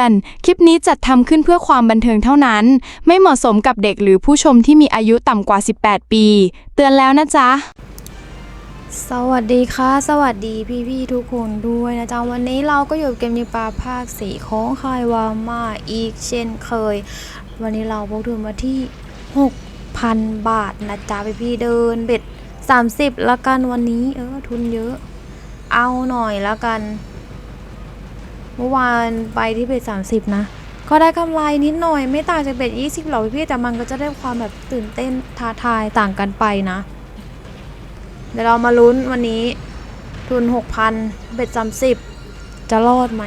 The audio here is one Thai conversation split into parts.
อน คลิปนี้จัดทำขึ้นเพื่อความบันเทิงเท่านั้น ไม่เหมาะสมกับเด็กหรือผู้ชมที่มีอายุต่ำกว่า 18 ปี เตือนแล้วนะจ๊ะ สวัสดีค่ะ สวัสดีพี่ๆทุกคนด้วยนะจ๊ะวันนี้เราก็อยู่กับเกมยิงปลาภาคสีของคายวามาอีกเช่นเคย วันนี้เราพกทุนมาที่ 6,000 บาทนะจ๊ะพี่ๆเดินเบ็ด30ละกันวันนี้เออทุนเยอะ เอาหน่อยละกัน เมื่อวานไปที่เบ็ด30นะ ก็ได้กำไรนิดหน่อย ไม่ต่างจากเบ็ด20หรอกพี่ๆแต่มันก็จะได้ความแบบตื่นเต้นท้าทายต่างกันไปนะ เดี๋ยวเรามาลุ้นวันนี้ ทุน6,000เบ็ด30จะรอดไหม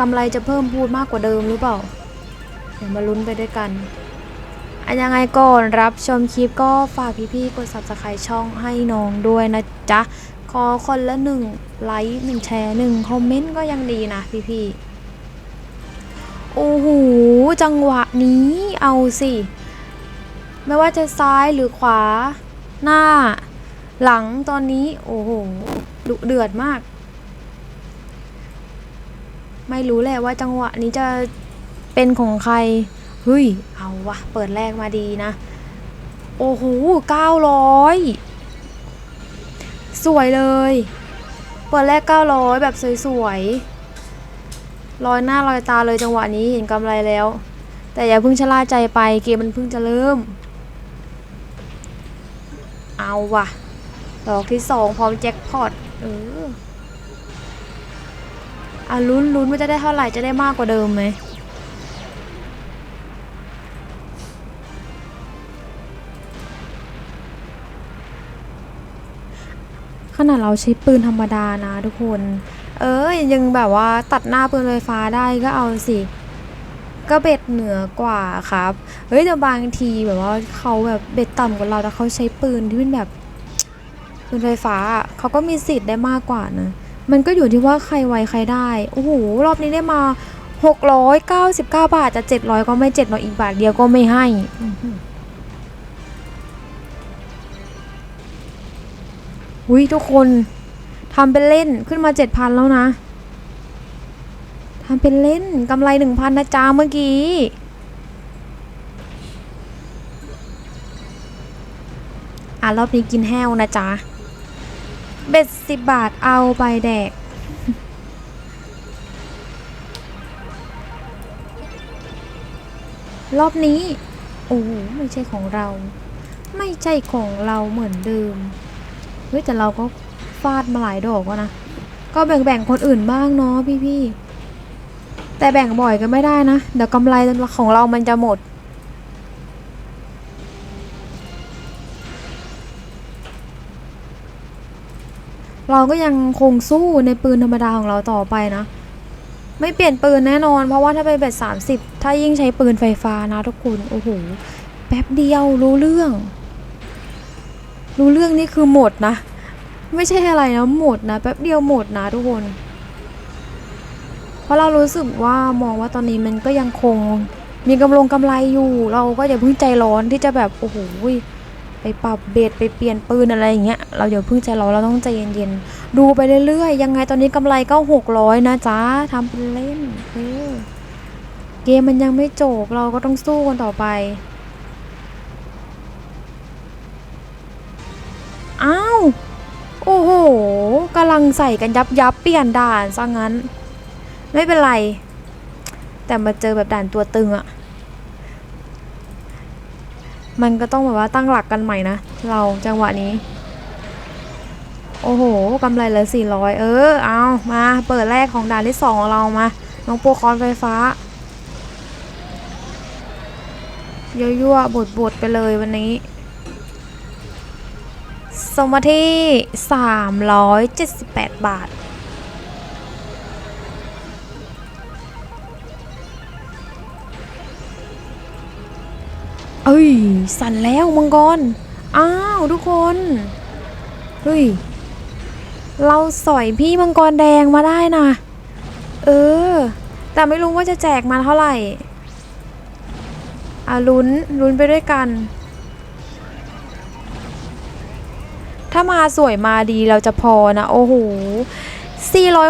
กำไรจะเพิ่มพูดมากกว่าเดิมหรือเปล่า เดี๋ยวมาลุ้นไปด้วยกัน อันยังไงก่อนรับชมคลิปก็ฝากพี่ๆกด subscribe ช่องให้น้องด้วยนะจ๊ะ ขอคนละหนึ่งไลค์หนึ่งแชร์หนึ่งคอมเมนต์ก็ยังดีนะพี่ๆโอ้โหจังหวะนี้เอาสิ ไม่ว่าจะซ้ายหรือขวา หน้า หลังตอนนี้ โอ้โหดุเดือดมาก ไม่รู้แหละว่าจังหวะนี้จะเป็นของใครเฮ้ย เอาวะ เปิดแรกมาดีนะ โอ้โหเก้าร้อย สวยเลย เปิดแรกเก้าร้อยแบบสวยๆลอยหน้าลอยตาเลยจังหวะนี้เห็นกำไรแล้ว แต่อย่าเพิ่งชะล่าใจไปเกมมันเพิ่งจะเริ่ม เอาว่ะ ดอกที่สองพร้อมแจ็คพอตเอออะลุ้นลุ้นว่าจะได้เท่าไหร่จะได้มากกว่าเดิมไหม ขนาดเราใช้ปืนธรรมดานะทุกคน เออยังแบบว่าตัดหน้าปืนไฟฟ้าได้ก็เอาสิก็เบ็ดเหนือกว่าครับ เฮ้ยแต่บางทีแบบว่าเขาแบบเบ็ดต่ำกว่าเราแต่เขาใช้ปืนที่เป็นแบบปืนไฟฟ้าเขาก็มีสิทธิ์ได้มากกว่านะ มันก็อยู่ที่ว่าใครไวใครได้ โอ้โหรอบนี้ได้มา 699 บาทจะ 700 ก็ไม่700อีกบาทเดียวก็ไม่ให้ อุ้ยทุกคนทำเป็นเล่นขึ้นมา7,000แล้วนะทำเป็นเล่นกำไร1,000นะจ้าเมื่อกี้ อะ รอบนี้กินแห้วนะจ๊ะเบ็ดสิบบาทเอาไปแดกรอบนี้ โอ้ไม่ใช่ของเรา ไม่ใช่ของเราเหมือนเดิม เฮ้ยแต่เราก็ฟาดมาหลายดอกแล้วนะ ก็แบ่งๆคนอื่นบ้างเนาะพี่ๆ แต่แบ่งบ่อยก็ไม่ได้นะ เดี๋ยวกำไรของเรามันจะหมด เราก็ยังคงสู้ในปืนธรรมดาของเราต่อไปนะ ไม่เปลี่ยนปืนแน่นอน เพราะว่าถ้าไปเบ็ดสามสิบถ้ายิ่งใช้ปืนไฟฟ้านะทุกคน โอ้โห แป๊บเดียวรู้เรื่อง รู้เรื่องนี่คือหมดนะ ไม่ใช่อะไรนะหมดนะแป๊บเดียวหมดนะทุกคน เพราะเรารู้สึกว่ามองว่าตอนนี้มันก็ยังคงมีกำลงกำไรอยู่ เราก็อย่าเพิ่งใจร้อนที่จะแบบโอ้โหไปปรับเบสไปเปลี่ยนปืนอะไรอย่างเงี้ยเราอย่าเพิ่งใจร้อนเราต้องใจเย็นๆดูไปเรื่อยๆยังไงตอนนี้กำไรก็หกร้อยนะจ๊ะทำเป็นเล่นเออเกมมันยังไม่จบเราก็ต้องสู้กันต่อไป ลังใส่กันยับยับเปลี่ยนด่านซะงั้น ไม่เป็นไร แต่มาเจอแบบด่านตัวตึงอะมันก็ต้องแบบว่าตั้งหลักกันใหม่นะ เราจังหวะนี้ โอ้โหกำไรเหลือ400 เออ เอามาเปิดแรกของด่านที่สองของเรามาน้องโปรคอนไฟฟ้ายั่วๆบดบดๆไปเลยวันนี้ มมาที่ 378 บาท เอ้ย สั่นแล้วมังกร อ้าว ทุกคน เฮ้ย เราสอยพี่มังกรแดงมาได้นะ เออ แต่ไม่รู้ว่าจะแจกมาเท่าไหร่ อะลุ้น ลุ้นไปด้วยกันามาสวยมาดีเราจะพอนะ โอ้โห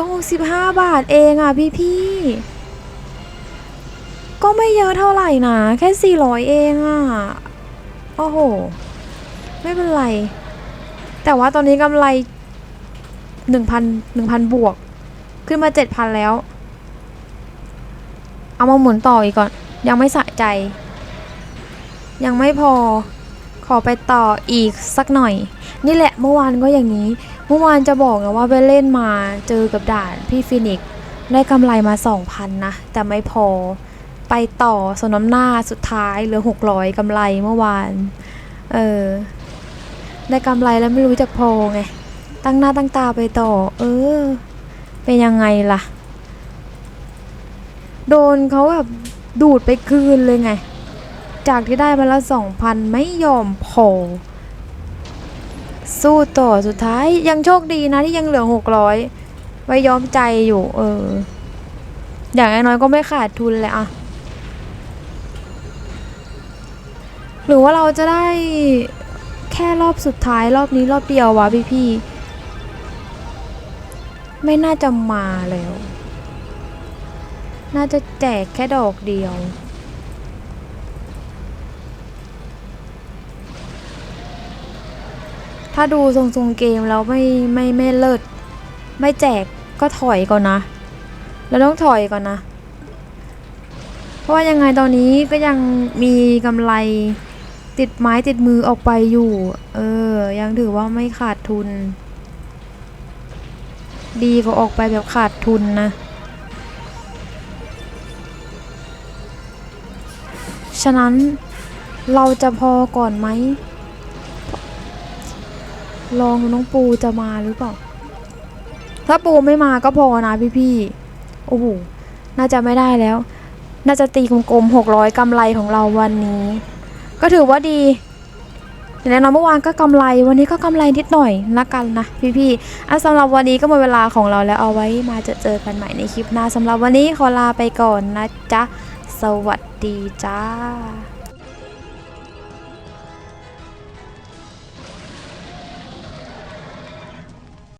465 บาทเองอะพี่พี่ก็ไม่เยอะเท่าไหร่นะ แค่ 400 เองอะ โอ้โห ไม่เป็นไร แต่ว่าตอนนี้กำไร 1,000 1,000 บวก ขึ้นมา 7,000 แล้ว เอามาหมุนต่ออีกก่อน ยังไม่สะใจ ยังไม่พอ อไปต่ออีกสักหน่อย นี่แหละเมื่อวานก็อย่างนี้ เมื่อวานจะบอกนะว่าไปเล่นมาเจอกับด่านพี่ฟินิกได้กำไรมา 2,000 นะ แต่ไม่พอไปต่อสนน้ำหน้าสุดท้ายเหลือ 600กำไรเมื่อวาน เออ ได้กำไรแล้วไม่รู้จักพอไง ตั้งหน้าตั้งตาไปต่อ เออ เป็นยังไงล่ะ โดนเขาแบบดูดไปคืนเลยไง จากที่ได้มาละสองพันไม่ยอมพอสู้ต่อสุดท้ายยังโชคดีนะที่ยังเหลือหกร้อยไว้ยอมใจอยู่ เออ อย่างน้อยก็ไม่ขาดทุนเลยอะหรือว่าเราจะได้แค่รอบสุดท้ายรอบนี้รอบเดียววะพี่พี่ไม่น่าจะมาแล้ว น่าจะแจกแค่ดอกเดียว ถ้าดูทรงๆเกมแล้วไม่ไม่ไม่เลิศไม่แจกก็ถอยก่อนนะ แล้วต้องถอยก่อนนะ เพราะว่ายังไงตอนนี้ก็ยังมีกำไรติดไม้ติดมือออกไปอยู่ เออ ยังถือว่าไม่ขาดทุน ดีกว่าออกไปแบบขาดทุนนะ ฉะนั้นเราจะพอก่อนไหม ลองน้องปูจะมาหรือเปล่า ถ้าปูไม่มาก็พอนะพี่พี่ๆโอ้โห น่าจะไม่ได้แล้ว น่าจะตีกลมๆหกร้อยกำไรของเราวันนี้ ก็ถือว่าดีแต่น่นอนเมื่อวานก็กำไรวันนี้ก็กำไรนิดหน่อยละกันนะพี่พี่ๆอะสำหรับวันนี้ก็หมดเวลาของเราแล้วเอาไว้มาจอเจอกันใหม่ในคลิปหน้าสำหรับวันนี้ขอลาไปก่อนนะจ๊ะ สวัสดีจ้า